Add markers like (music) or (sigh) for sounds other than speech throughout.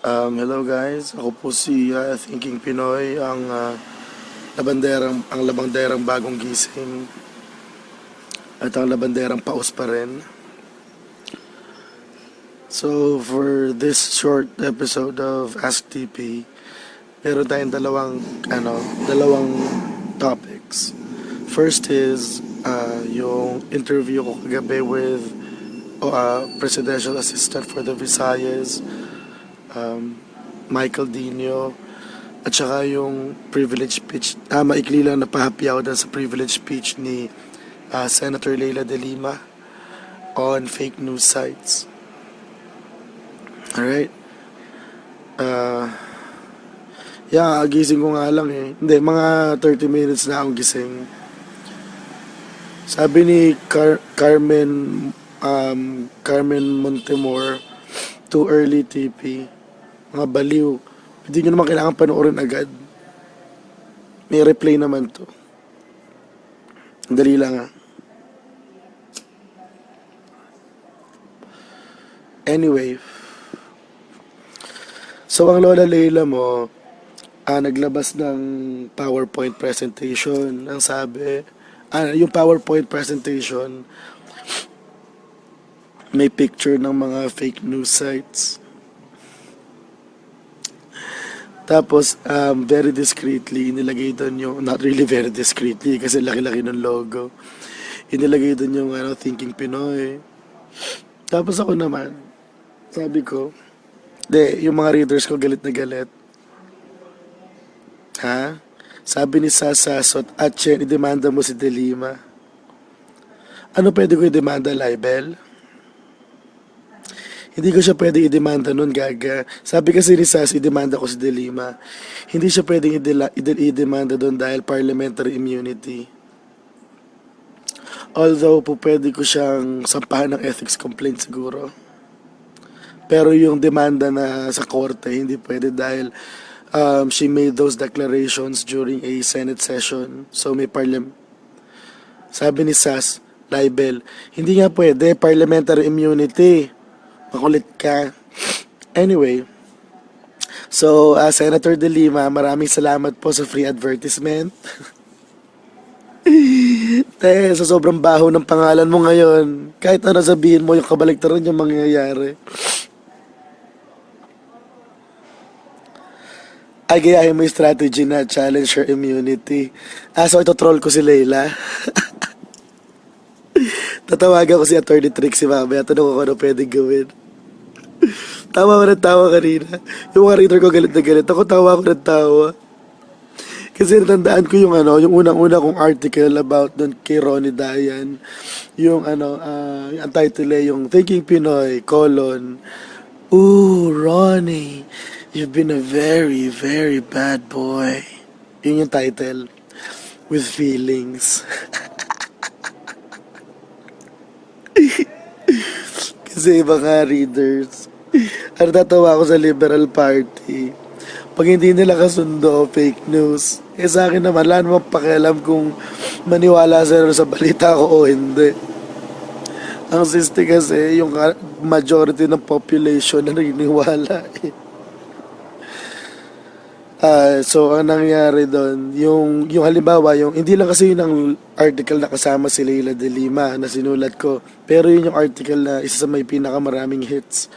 Um, hello guys, ako po si uh, Thinking Pinoy, ang uh, labanderang ang labanderang bagong gising at ang labanderang paus pa rin. So for this short episode of Ask TP, meron tayong dalawang ano, dalawang topics. First is uh, yung interview ko kagabi with uh, Presidential Assistant for the Visayas, um, Michael Dino, at saka yung privilege speech, ah, maikli lang na pahapi ako dun sa privilege speech ni ah, Senator Leila de Lima on fake news sites. Alright? Uh, yeah, gising ko nga lang eh. Hindi, mga 30 minutes na akong gising. Sabi ni Car- Carmen um, Carmen Montemor, too early TP. Mga baliw. Hindi nyo naman kailangan panoorin agad. May replay naman to. Dali lang ah. Anyway. So ang Lola Leila mo, ah, naglabas ng PowerPoint presentation. Ang sabi, ah, yung PowerPoint presentation, may picture ng mga fake news sites. Tapos, um, very discreetly, inilagay doon yung, not really very discreetly, kasi laki-laki ng logo. Inilagay doon yung, ano, Thinking Pinoy. Tapos ako naman, sabi ko, de, yung mga readers ko galit na galit. Ha? Sabi ni Sasa Sot, at Chen, idemanda mo si Delima. Ano pwede ko idemanda, libel? Hindi ko siya pwede idemanda nun, gaga. Sabi kasi ni Sas, idemanda ko si Delima. Hindi siya pwedeng idela- ide- idemanda doon dahil parliamentary immunity. Although, po pwede ko siyang sampahan ng ethics complaint siguro. Pero yung demanda na sa korte, hindi pwede dahil um, she made those declarations during a Senate session. So may parliament. Sabi ni Sas, libel, hindi nga pwede, parliamentary immunity. Makulit ka. Anyway, so uh, Senator De Lima, maraming salamat po sa free advertisement. (laughs) Te, sa sobrang baho ng pangalan mo ngayon, kahit ano sabihin mo, yung kabaliktaran yung mangyayari. Ay, gayahin mo yung strategy na challenge her immunity. Ah, so ito troll ko si Leila. (laughs) Tatawagan ko si Attorney Trixie mamaya. Tanong ko kung ano pwede gawin. tawa ko ng tawa kanina. Yung mga reader ko galit na galit. Ako tawa ko ng tawa. Kasi natandaan ko yung ano, yung unang-una kong article about doon kay Ronnie Dayan. Yung ano, ah, ang title eh, yung Thinking Pinoy, colon, Ooh, Ronnie, you've been a very, very bad boy. Yun yung title. With feelings. (laughs) (laughs) Kasi nga readers. Ano tatawa ako sa Liberal Party. Pag hindi nila kasundo, fake news. Eh sa akin naman, wala namang pakialam kung maniwala sila sa balita ko o hindi. Ang siste kasi, yung majority ng population na naniniwala eh. Ah, so ang nangyari doon, yung yung halimbawa, yung hindi lang kasi yun ang article na kasama si Leila de Lima na sinulat ko, pero yun yung article na isa sa may pinakamaraming hits.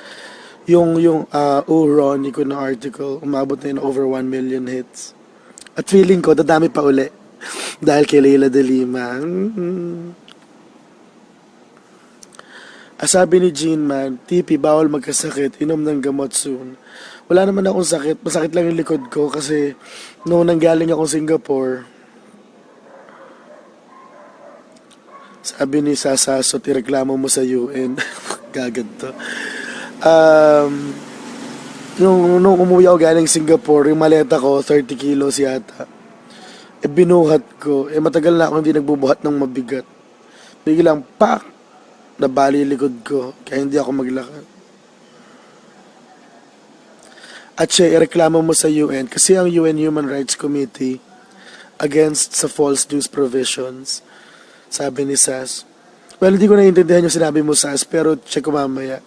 Yung yung uh, oh ko na article, umabot na yun over 1 million hits. At feeling ko dadami pa uli (laughs) dahil kay Leila de Lima. Mm. Ah, sabi ni Jean man, TP bawal magkasakit, inom ng gamot soon. Wala naman akong sakit, masakit lang yung likod ko kasi noong nanggaling ako Singapore, sabi ni Sasaso, tireklamo mo sa UN. (laughs) Gagad to. Um, nung, nung umuwi ako galing Singapore, yung maleta ko, 30 kilos yata. Eh, binuhat ko. Eh, matagal na ako hindi nagbubuhat ng mabigat. Biglang, pak! Nabali likod ko. Kaya hindi ako maglakad. At siya, ireklamo mo sa UN kasi ang UN Human Rights Committee against sa false news provisions. Sabi ni Sas. Well, hindi ko naiintindihan yung sinabi mo, Sas, pero check ko mamaya.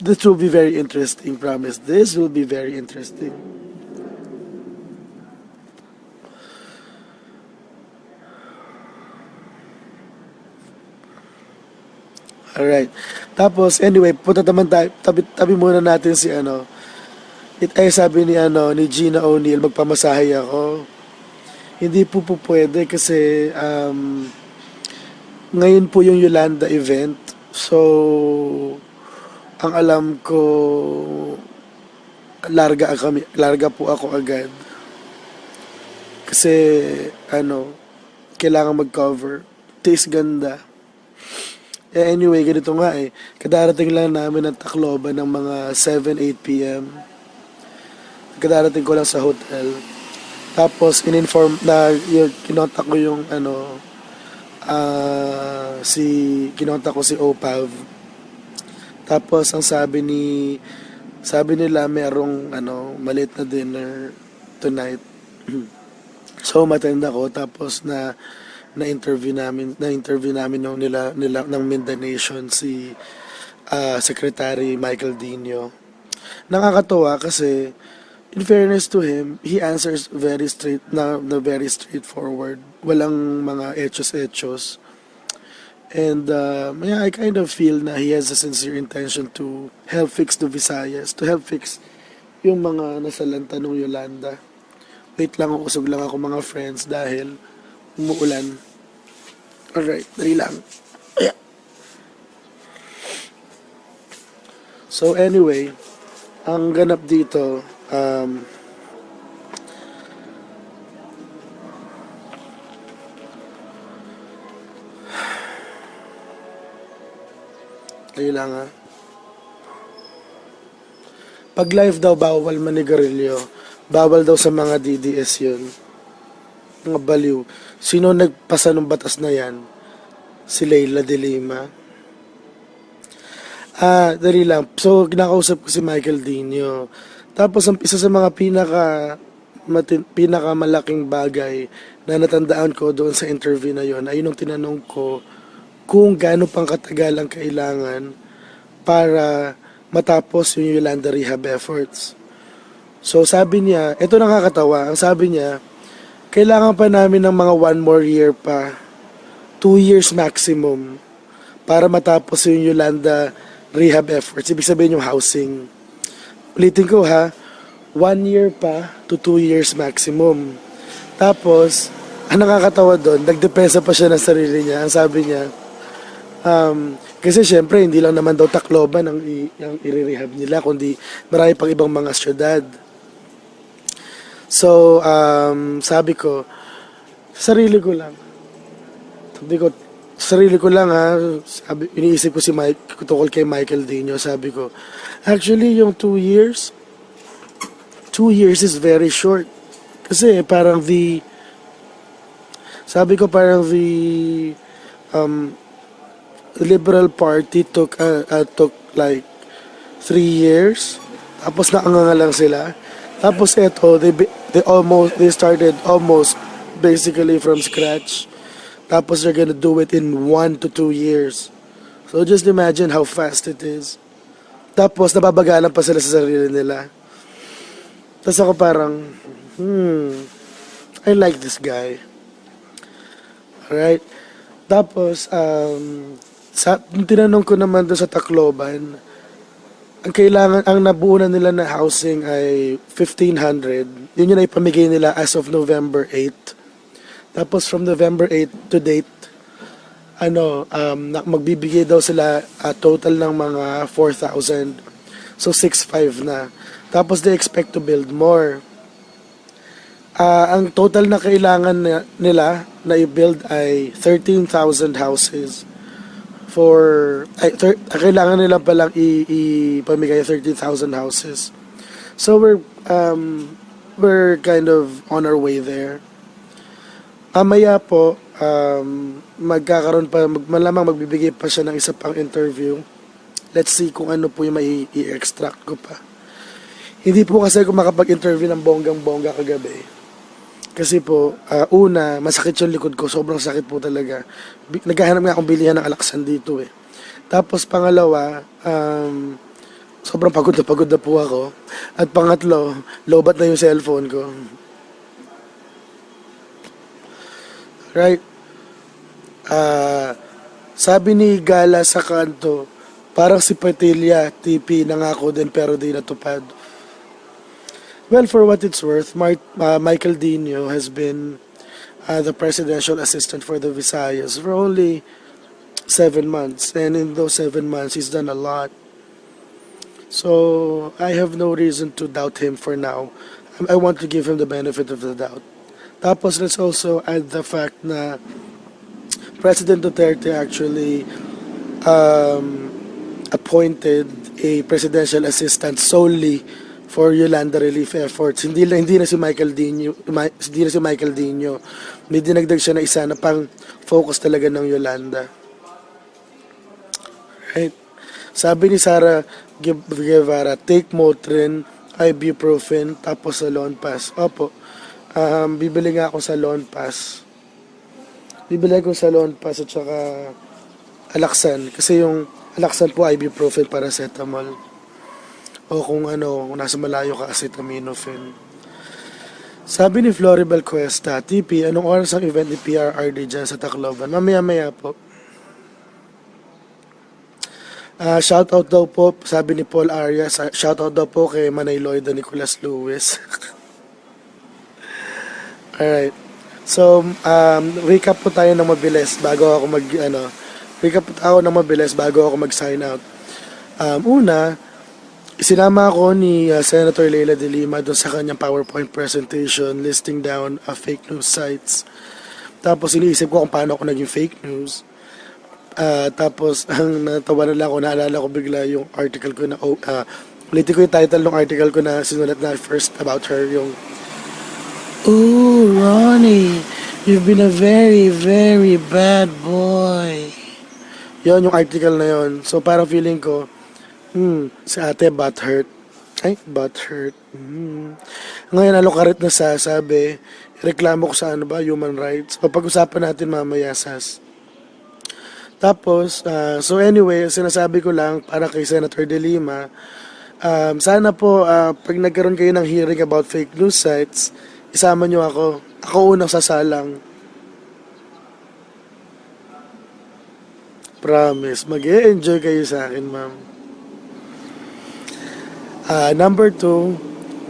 this will be very interesting, promise. This will be very interesting. Alright. Tapos, anyway, punta naman tayo, tabi, tabi muna natin si ano, it ay sabi ni ano, ni Gina O'Neill, magpamasahe ako. Hindi po po pwede kasi um, ngayon po yung Yolanda event. So, ang alam ko, larga kami, larga po ako agad. Kasi, ano, kailangan mag-cover. Taste ganda. Eh, anyway, ganito nga eh. Kadarating lang namin ng Tacloban ng mga 7-8 p.m. Kadarating ko lang sa hotel. Tapos, in-inform na yung kinontak ko yung ano, ah, si, kinontak ko si Opav. Tapos, ang sabi ni, sabi nila merong ano, maliit na dinner tonight. (clears throat) so, matenda ko. Tapos, na, na-interview namin, na-interview namin nung nila, nila ng Mindanation si ah, Secretary Michael Dino. Nakakatuwa kasi in fairness to him, he answers very straight na, na very straightforward. Walang mga etos-etos. And uh, yeah, I kind of feel na he has a sincere intention to help fix the Visayas, to help fix yung mga nasalanta ng Yolanda. Wait lang, usog lang ako mga friends dahil umuulan. Alright, dali lang. Ayan. So anyway, ang ganap dito, um, dali lang ha. Pag live daw, bawal manigarilyo. Bawal daw sa mga DDS yun mga baliw. Sino nagpasa ng batas na yan? Si Leila de Lima. Ah, dali lang. So, kinakausap ko si Michael Dino. Tapos, ang isa sa mga pinaka matin, pinakamalaking bagay na natandaan ko doon sa interview na yon ay yung tinanong ko kung gaano pang katagal ang kailangan para matapos yung Yolanda rehab efforts. So sabi niya, ito nakakatawa, ang sabi niya, kailangan pa namin ng mga one more year pa. Two years maximum para matapos yung Yolanda rehab efforts. Ibig sabihin yung housing. Ulitin ko ha, one year pa to two years maximum. Tapos, ang nakakatawa doon, nagdepensa pa siya ng sarili niya. Ang sabi niya, um, kasi syempre, hindi lang naman daw Tacloban ang, i- ang i-rehab nila, kundi marami pang ibang mga syudad. So, um, sabi ko, sarili ko lang. Sabi ko, sarili ko lang ha, sabi, iniisip ko si Mike, tukol kay Michael Dino, sabi ko, actually, yung two years, two years is very short. Kasi parang the, sabi ko parang the, um, Liberal Party took, uh, uh, took like, three years, tapos nakanganga lang sila. Tapos eto, they, they almost, they started almost basically from scratch. Tapos they're gonna do it in one to two years. So just imagine how fast it is. Tapos nababagalan pa sila sa sarili nila. Tapos ako parang, hmm, I like this guy. Alright? Tapos, um, sa, tinanong ko naman doon sa Tacloban, ang kailangan, ang nabuo na nila na housing ay 1,500. Yun yun ay pamigay nila as of November 8. Tapos from November 8 to date, ano, um, magbibigay daw sila a total ng mga 4,000. So 6,500 na. Tapos they expect to build more. Ah, ang total na kailangan na- nila na i-build ay 13,000 houses for ay, thir, kailangan nila palang i, ipamigay 30,000 houses. So we're um we're kind of on our way there. Mamaya po um magkakaroon pa mag, malamang magbibigay pa siya ng isa pang interview. Let's see kung ano po yung mai- i-extract ko pa. Hindi po kasi ako makapag-interview ng bonggang-bongga kagabi. Kasi po, ah, una, masakit yung likod ko. Sobrang sakit po talaga. Bi- Naghahanap nga akong bilihan ng alaksan dito eh. Tapos pangalawa, um, sobrang pagod na pagod na po ako. At pangatlo, lobat na yung cellphone ko. Right? Ah, sabi ni Gala sa kanto, parang si Petilla, TP, nangako din pero di natupad. Well, for what it's worth, Mar- uh, Michael Dino has been uh, the presidential assistant for the Visayas for only seven months. And in those seven months, he's done a lot. So I have no reason to doubt him for now. I want to give him the benefit of the doubt. Tapos let's also add the fact na President Duterte actually um, appointed a presidential assistant solely for Yolanda relief efforts. Hindi lang hindi na si Michael Dino, Ma- hindi na si Michael Dino. May dinagdag siya na isa na pang focus talaga ng Yolanda. Right? Sabi ni Sara Gu- Guevara, take Motrin, ibuprofen, tapos sa Lone Pass. Opo, um, bibili nga ako sa Lone Pass. Bibili ako sa Lone Pass at saka Alaxan. Kasi yung Alaxan po, ibuprofen, paracetamol. O kung ano, kung nasa malayo ka, acetaminophen. Sabi ni Floribel Cuesta, TP, anong oras ang event ni PRRD dyan sa Tacloban? Mamaya-maya po. Ah, shout out daw po, sabi ni Paul Arias, ah, shout out daw po kay Manay Lloyd Nicolas Lewis. (laughs) Alright. So, um, recap po tayo ng mabilis bago ako mag, ano, recap tayo ng mabilis bago ako mag-sign out. Um, una, Isinama ako ni uh, Senator Leila de Lima doon sa kanyang PowerPoint presentation listing down uh, fake news sites. Tapos iniisip ko kung paano ako naging fake news. Ah, tapos (laughs) ang natawa na lang ako, naalala ko bigla yung article ko na, oh, uh, ulitin ko yung title ng article ko na sinulat na first about her, yung Ooh, Ronnie, you've been a very, very bad boy. Yon yung article na yon. So parang feeling ko, hmm, si ate butt hurt. Ay, butt hurt. Hmm. Ngayon, alukarit na sasabi, reklamo ko sa ano ba, human rights. Papag-usapan natin mamaya, sas. Tapos, ah, so anyway, sinasabi ko lang para kay Senator De Lima, um, sana po, ah, pag nagkaroon kayo ng hearing about fake news sites, isama nyo ako. Ako unang sasalang. Promise, mag enjoy kayo sa akin, ma'am. Ah, number two,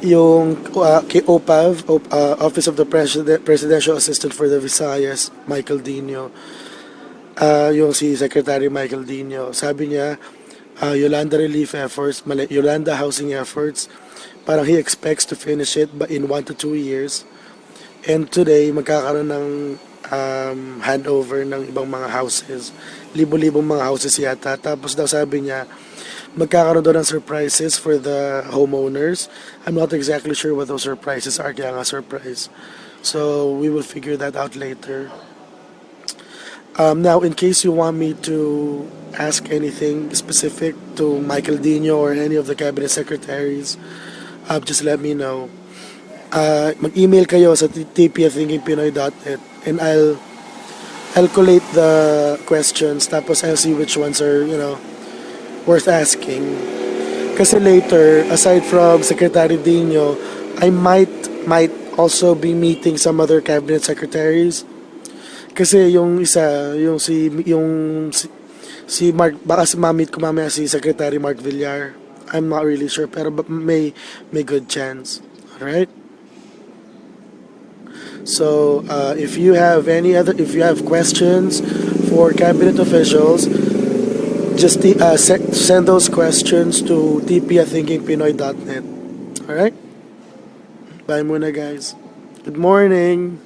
yung uh, kay OPAV, O- ah, Office of the President, Presidential Assistant for the Visayas, Michael Dino. Ah, yung si Secretary Michael Dino. Sabi niya, ah, Yolanda Relief Efforts, Yolanda Housing Efforts, parang he expects to finish it ba- in one to two years. And today, magkakaroon ng um, handover ng ibang mga houses. Libo-libong mga houses yata. Tapos daw sabi niya, magkakaroon daw ng surprises for the homeowners. I'm not exactly sure what those surprises are, kaya nga surprise. So, we will figure that out later. Um, now, in case you want me to ask anything specific to Michael Dino or any of the cabinet secretaries, uh, just let me know. Uh, mag-email kayo sa tp@thinkingpinoy.net and I'll I'll collate the questions tapos I'll see which ones are, you know, worth asking. Kasi later, aside from Secretary Dino, I might might also be meeting some other cabinet secretaries. Kasi yung isa, yung si yung si, si Mark baka si mamit ko mamaya si Secretary Mark Villar. I'm not really sure pero may may good chance. Alright? So, uh, if you have any other, if you have questions for cabinet officials, just uh, se- send those questions to tp at thinkingpinoy.net. Alright? Bye muna guys. Good morning.